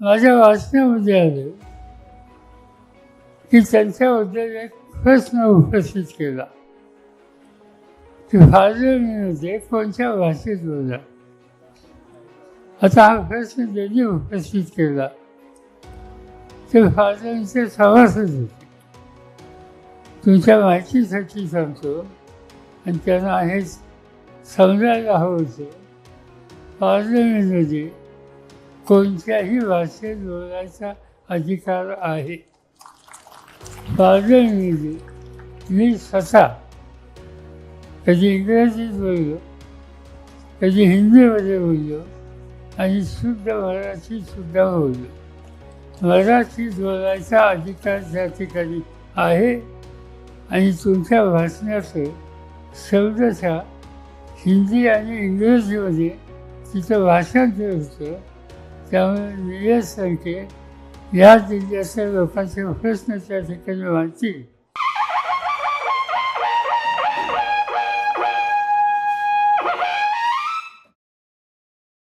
माझ्या वाचण्यामध्ये आले. की त्यांच्याबद्दल एक प्रश्न उपस्थित केला. की फादरमध्ये कोणत्या भाषेत बोला आता हा प्रश्न त्यांनी उपस्थित केला. ते फादरांचे सभासद होते. तुमच्या माहितीसाठी सांगतो. आणि त्यांना हे समजायला हवं होतं. पार्लमेंटमध्ये कोणत्याही भाषेत बोलायचा अधिकार आहे. पार्लमेंटमध्ये मी स्वतः कधी इंग्रजीत बोललो कधी हिंदीमध्ये बोललो आणि शुद्ध मराठीसुद्धा बोललो. मराठीत बोलायचा अधिकार त्या ठिकाणी आहे आणि तुमच्या भाषणाचं शब्दशः हिंदी आणि इंग्रजीमध्ये तिचं भाषांतर होतं. त्यामुळे नियत संख्ये या जिल्ह्यातल्या लोकांचे प्रश्न त्या ठिकाणी वाचतील.